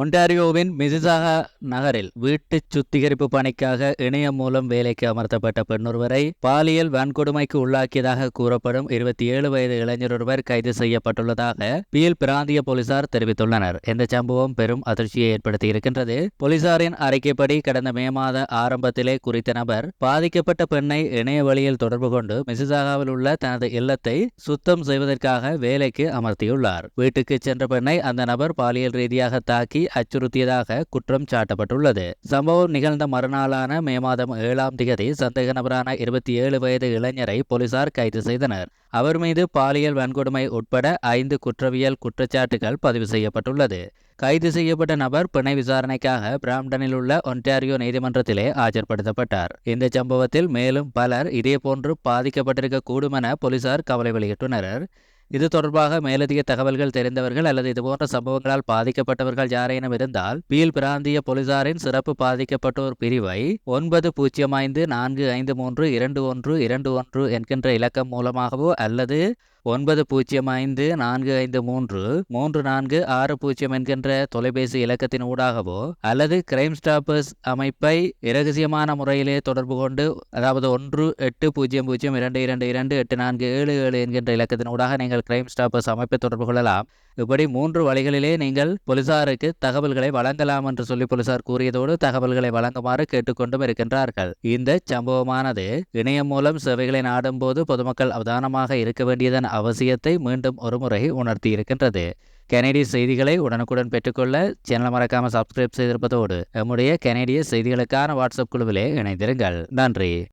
ஒன்டாரியோவின் Mississauga நகரில் வீட்டு சுத்திகரிப்பு பணிக்காக இணையம் மூலம் வேலைக்கு அமர்த்தப்பட்ட பெண்ணொருவரை பாலியல் வன்கொடுமைக்கு உள்ளாக்கியதாக கூறப்படும் இருபத்தி ஏழு வயது இளைஞர் ஒருவர் கைது செய்யப்பட்டுள்ளதாக பீல் பிராந்திய போலீசார் தெரிவித்துள்ளனர். இந்த சம்பவம் பெரும் அதிர்ச்சியை ஏற்படுத்தி இருக்கின்றது போலீசாரின் அறிக்கைப்படி கடந்த மே மாத ஆரம்பத்திலே குறித்த நபர் பாதிக்கப்பட்ட பெண்ணை இணைய வழியில் தொடர்பு கொண்டு மிசிசாகாவில் உள்ள தனது இல்லத்தை சுத்தம் செய்வதற்காக வேலைக்கு அமர்த்தியுள்ளார். வீட்டுக்கு சென்ற பெண்ணை அந்த நபர் பாலியல் ரீதியாக தாக்கி அச்சுறுத்தியதாக குற்றம் சாட்டப்பட்டுள்ளது. சம்பவம் நிகழ்ந்த மறுநாளான மே மாதம் ஏழாம் திகதி சந்தேக நபரான இருபத்தி ஏழு வயது இளைஞரை போலீசார் கைது செய்தனர். அவர் மீது பாலியல் வன்கொடுமை உட்பட ஐந்து குற்றவியல் குற்றச்சாட்டுகள் பதிவு செய்யப்பட்டுள்ளது. கைது செய்யப்பட்ட நபர் பிணை விசாரணைக்காக பிராம்டனில் உள்ள ஒன்டாரியோ நீதிமன்றத்திலே ஆஜர்படுத்தப்பட்டார். இந்த சம்பவத்தில் மேலும் பலர் இதேபோன்று பாதிக்கப்பட்டிருக்க கூடுமென போலீசார் கவலை வெளியிட்டுள்ளனர். இது தொடர்பாக மேலதிக தகவல்கள் தெரிந்தவர்கள் அல்லது இதுபோன்ற சம்பவங்களால் பாதிக்கப்பட்டவர்கள் யாரேனும் இருந்தால் பீல் பிராந்திய போலீசாரின் சிறப்பு பாதிக்கப்பட்டோர் பிரிவை ஒன்பது பூஜ்ஜியம் ஐந்து நான்கு ஐந்து மூன்று இரண்டு ஒன்று இரண்டு ஒன்று என்கின்ற இலக்கம் மூலமாகவோ அல்லது ஒன்பது பூஜ்ஜியம் ஐந்து நான்கு ஐந்து மூன்று. மூன்று நான்கு ஆறு பூஜ்ஜியம் என்கின்ற தொலைபேசி இலக்கத்தின் ஊடாகவோ அல்லது கிரைம் ஸ்டாப்பர்ஸ் அமைப்பை இரகசியமான முறையிலே தொடர்பு கொண்டு அதாவது ஒன்று எட்டு பூஜ்ஜியம் பூஜ்ஜியம் இரண்டு இரண்டு இரண்டு எட்டு நான்கு ஏழு ஏழு என்கின்ற இலக்கத்தின் ஊடாக நீங்கள் கிரைம் ஸ்டாப்பர்ஸ் அமைப்பை தொடர்பு கொள்ளலாம். இப்படி மூன்று வழிகளிலே நீங்கள் போலீசாருக்கு தகவல்களை வழங்கலாம் என்று சொல்லி போலீசார் கூறியதோடு தகவல்களை வழங்குமாறு கேட்டுக்கொண்டும் இருக்கின்றார்கள். இந்த சம்பவமானது இணையம் மூலம் சேவைகளை நாடும் போது பொதுமக்கள் அவதானமாக இருக்க வேண்டியதன் அவசியத்தை மீண்டும் ஒருமுறை உணர்த்தி இருக்கின்றது கனேடிய செய்திகளை உடனுக்குடன் பெற்றுக்கொள்ள சேனல் மறக்காமல் சப்ஸ்கிரைப் செய்திருப்பதோடு நம்முடைய கனேடிய செய்திகளுக்கான வாட்ஸ்அப் குழுவிலே இணைந்திருங்கள். நன்றி.